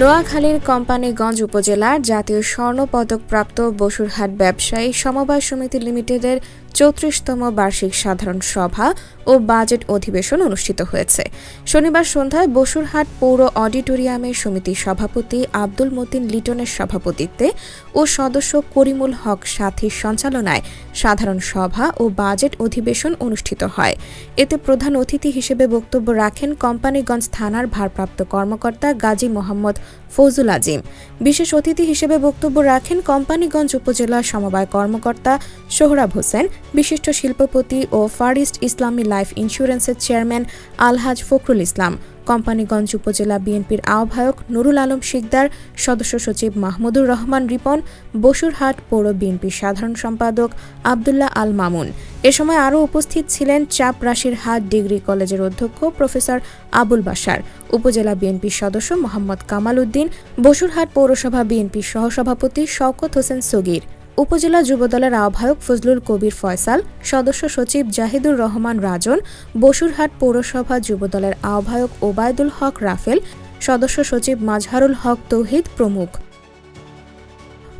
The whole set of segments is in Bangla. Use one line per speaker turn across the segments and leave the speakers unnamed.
নোয়াখালীর কোম্পানিগঞ্জ উপজেলার জাতীয় স্বর্ণপদকপ্রাপ্ত বসুরহাট ব্যবসায়ী সমবায় সমিতি লিমিটেডের চৌত্রিশতম বার্ষিক সাধারণ সভা ও বাজেট অধিবেশন অনুষ্ঠিত হয়েছে। শনিবার সন্ধ্যায় বসুরহাট পৌর অডিটোরিয়ামে সমিতির সভাপতি আব্দুল মতিন লিটনের সভাপতিত্বে ও সদস্য করিমুল হক সাথীর সঞ্চালনায় সাধারণ সভা ও বাজেট অধিবেশন অনুষ্ঠিত হয়। এতে প্রধান অতিথি হিসেবে বক্তব্য রাখেন কোম্পানিগঞ্জ থানার ভারপ্রাপ্ত কর্মকর্তা গাজী মোহাম্মদ ফৌজুল আজিম। বিশেষ অতিথি হিসেবে বক্তব্য রাখেন কোম্পানিগঞ্জ উপজেলা সমবায় কর্মকর্তা সোহরাব হোসেন, বিশিষ্ট শিল্পপতি ও ফার ইস্ট ইসলামী লাইফ ইন্স্যুরেন্সের চেয়ারম্যান আলহাজ ফখরুল ইসলাম, কোম্পানিগঞ্জ উপজেলা বিএনপির আহ্বায়ক নুরুল আলম শিকদার, সদস্য সচিব মাহমুদুর রহমান রিপন, বসুরহাট পৌর বিএনপির সাধারণ সম্পাদক আবদুল্লাহ আল মামুন। এ সময় আরও উপস্থিত ছিলেন চাপরাশির হাট ডিগ্রি কলেজের অধ্যক্ষ প্রফেসর আবুল বাসার উপজেলা বিএনপির সদস্য মোহাম্মদ কামাল উদ্দিন বসুরহাট পৌরসভা বিএনপির সহসভাপতি শওকত হোসেন সগির, উপজেলা যুবদলের আহ্বায়ক ফজলুল কবির ফয়সাল, সদস্য সচিব জাহিদুর রহমান রাজন, বসুরহাট পৌরসভা যুবদলের আহ্বায়ক ওবায়দুল হক রাফেল, সদস্য সচিব মাজহারুল হক তৌহিদ প্রমুখ।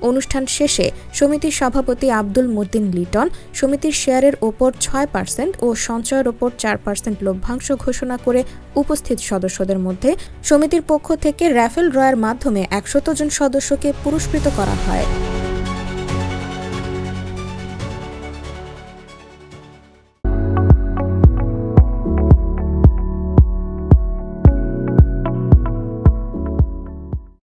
অনুষ্ঠান শেষে সমিতির সভাপতি আব্দুল মুদ্দিন লিটন, সমিতির শেয়ারের ওপর ছয় পার্সেন্ট ও সঞ্চয়ের ওপর চার পার্সেন্ট লভ্যাংশ ঘোষণা করে উপস্থিত সদস্যদের মধ্যে সমিতির পক্ষ থেকে র্যাফেল ড্রয়ের মাধ্যমে একশত জন সদস্যকে পুরস্কৃত করা হয়।